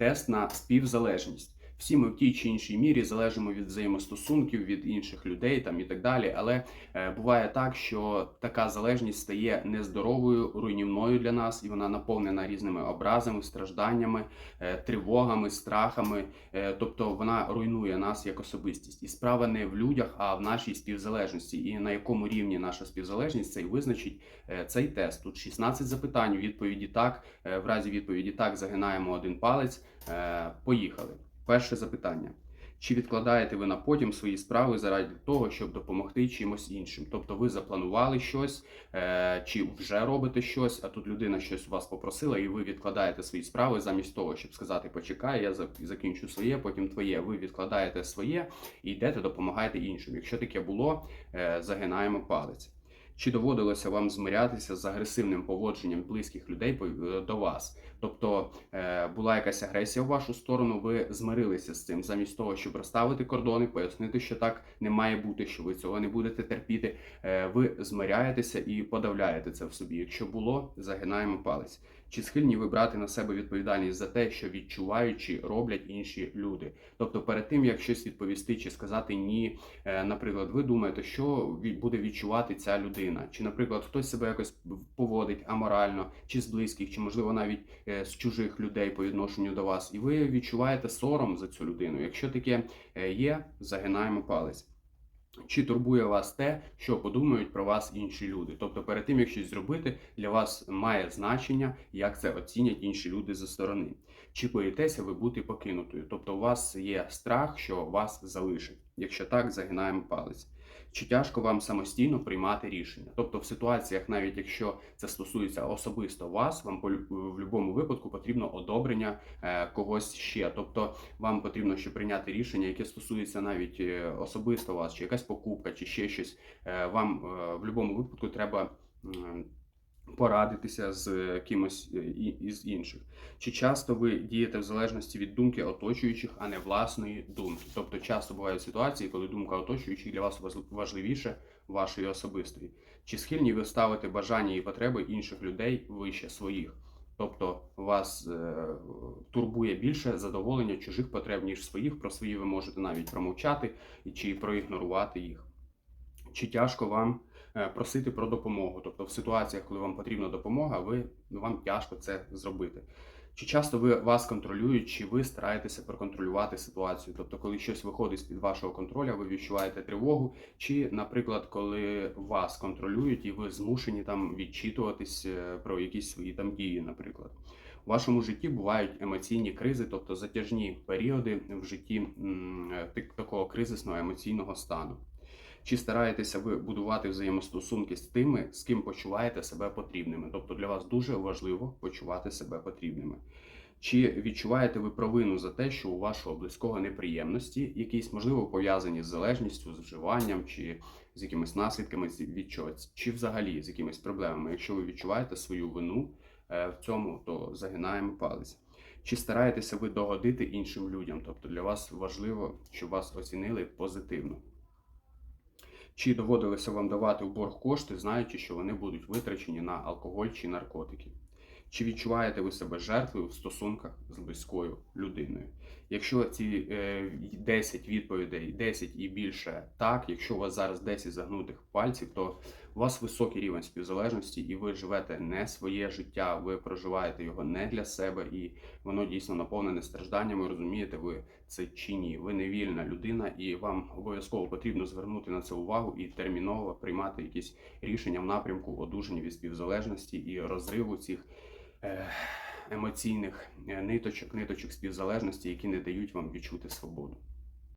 тест на співзалежність. Всі ми в тій чи іншій мірі залежимо від взаємостосунків, від інших людей там і так далі. Але е, буває так, що така залежність стає нездоровою, руйнівною для нас, і вона наповнена різними образами, стражданнями, е, тривогами, страхами. Е, тобто вона руйнує нас як особистість. І справа не в людях, а в нашій співзалежності. І на якому рівні наша співзалежність це і визначить цей тест. Тут 16 запитань. Відповіді так. В разі відповіді так загинаємо один палець. Поїхали. Перше запитання. Чи відкладаєте ви на потім свої справи заради того, щоб допомогти чимось іншим? Тобто ви запланували щось, е, чи вже робите щось, а тут людина щось у вас попросила, і ви відкладаєте свої справи замість того, щоб сказати почекай, я закінчу своє, потім твоє. Ви відкладаєте своє і йдете, допомагаєте іншим. Якщо таке було, е, загинаємо палець. Чи доводилося вам змирятися з агресивним поводженням близьких людей е, до вас? Тобто е, була якась агресія в вашу сторону, ви змирилися з цим, замість того, щоб розставити кордони, пояснити, що так не має бути, що ви цього не будете терпіти. е, Ви змиряєтеся і подавляєте це в собі. Якщо було, загинаємо палець. Чи схильні ви брати на себе відповідальність за те, що відчувають чи роблять інші люди? Тобто, перед тим як щось відповісти чи сказати ні, е, наприклад, ви думаєте, що буде відчувати ця людина, чи, наприклад, хтось себе якось поводить аморально, чи з близьких, чи можливо навіть е, з чужих людей по відношенню до вас, і ви відчуваєте сором за цю людину. Якщо таке е, є, загинаємо палець. Чи турбує вас те, що подумають про вас інші люди? Тобто, перед тим як щось зробити, для вас має значення, як це оцінять інші люди зі сторони. Чи боїтеся ви бути покинутою? Тобто, у вас є страх, що вас залишать. Якщо так, загинаємо палець. Чи тяжко вам самостійно приймати рішення? Тобто, в ситуаціях, навіть якщо це стосується особисто вас, вам по в будь-якому випадку потрібно одобрення е, когось ще. Тобто, вам потрібно ще прийняти рішення, яке стосується навіть е, особисто вас, чи якась покупка, чи ще щось. Е, Вам е, в будь-якому випадку треба. Порадитися з е, кимось е, із інших. Чи часто ви дієте в залежності від думки оточуючих, а не власної думки? Тобто часто бувають ситуації, коли думка оточуючих для вас важливіше вашої особистої. Чи схильні ви ставити бажання і потреби інших людей вище своїх? Тобто вас е, турбує більше задоволення чужих потреб, ніж своїх. Про свої ви можете навіть промовчати чи проігнорувати їх. Чи тяжко вам просити про допомогу? Тобто в ситуаціях, коли вам потрібна допомога, ви вам тяжко це зробити. Чи часто ви вас контролюють, чи ви стараєтеся проконтролювати ситуацію? Тобто, коли щось виходить з під вашого контролю, ви відчуваєте тривогу, чи, наприклад, коли вас контролюють і ви змушені там відчитуватись е, про якісь свої там дії, наприклад. У вашому житті бувають емоційні кризи, тобто затяжні періоди в житті е, такого кризисного емоційного стану. Чи стараєтеся ви будувати взаємостосунки з тими, з ким почуваєте себе потрібними? Тобто для вас дуже важливо почувати себе потрібними. Чи відчуваєте ви провину за те, що у вашого близького неприємності, якісь можливо пов'язані з залежністю, з вживанням, чи з якимись наслідками від чогось, чи взагалі з якимись проблемами? Якщо ви відчуваєте свою вину е, в цьому, то загинаємо палець. Чи стараєтеся ви догодити іншим людям? Тобто для вас важливо, щоб вас оцінили позитивно. Чи доводилося вам давати в борг кошти, знаючи, що вони будуть витрачені на алкоголь чи наркотики? Чи відчуваєте ви себе жертвою в стосунках з близькою людиною? Якщо ці е, 10 відповідей, 10 і більше так, якщо у вас зараз 10 загнутих пальців, то у вас високий рівень співзалежності, і ви живете не своє життя, ви проживаєте його не для себе, і воно дійсно наповнене стражданнями. Розумієте ви це чи ні? Ви не вільна людина, і вам обов'язково потрібно звернути на це увагу і терміново приймати якісь рішення в напрямку одужання від співзалежності і розриву цих е, емоційних е, ниточок, ниточок співзалежності, які не дають вам відчути свободу.